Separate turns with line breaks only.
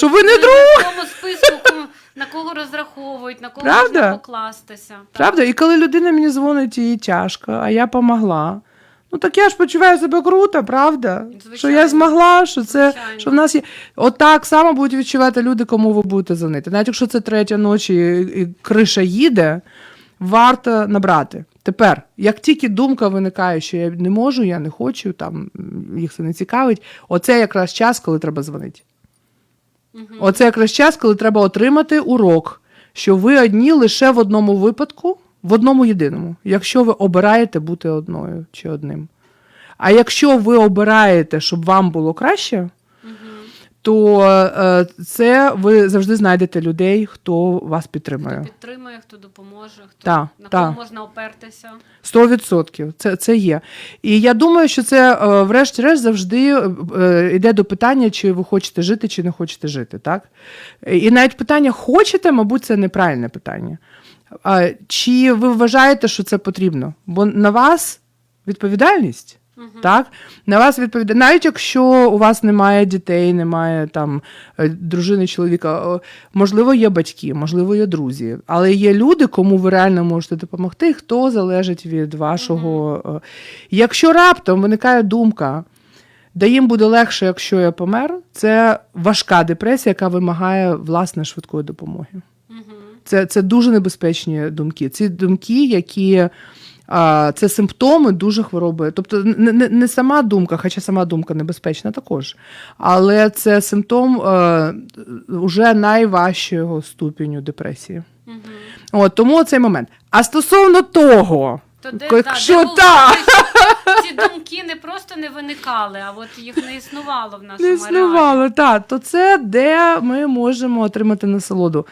Що ви не друг.
В тому списку кому- на кого розраховують, на кого
Правда?
можна покластися. Так.
Правда? І коли людина мені дзвонить їй тяжко, а я помогла. Ну так я ж почуваю себе круто, правда?
Звичайно.
Що я змогла, що це
Звичайно.
що в нас є. Отак само будуть відчувати люди, кому ви будете дзвонити. Навіть якщо це третя ночі і, і криша їде, варто набрати. Тепер, як тільки думка виникає, що я не можу, я не хочу, там м, їх це не цікавить, оце якраз час, коли треба дзвонити. Оце якраз час, коли треба отримати урок, що ви одні лише в одному випадку, в одному єдиному, якщо ви обираєте бути одною чи одним. А якщо ви обираєте, щоб вам було краще, то е, це ви завжди знайдете людей, хто вас підтримує.
Хто
підтримує.
хто допоможе, хто
Так,
на
так.
кого можна опертися.
Сто відсотків це, це є. І я думаю, що це, е, врешті-решт, завжди е, йде до питання, чи ви хочете жити, чи не хочете жити. Так? І навіть питання хочете, мабуть, це неправильне питання. Чи ви вважаєте, що це потрібно? Бо на вас відповідальність. Так? На вас відповідає, навіть якщо у вас немає дітей, немає там е, дружини, чоловіка, можливо, є батьки, можливо, є друзі, але є люди, кому ви реально можете допомогти, хто залежить від вашого. е. Якщо раптом виникає думка, де їм буде легше, якщо я помер, це важка депресія, яка вимагає власне швидкої допомоги. Це, це дуже небезпечні думки. Ці думки, які це симптоми дуже хвороби. Тобто не, не, не сама думка, хоча сама думка небезпечна також, але це симптом е, уже найважчого ступеню депресії. От, тому цей момент. А стосовно того,
То де,
якщо
да, де було що ці думки не просто не виникали, а от їх не існувало в нашому
не існувало, так, то це де ми можемо отримати насолоду.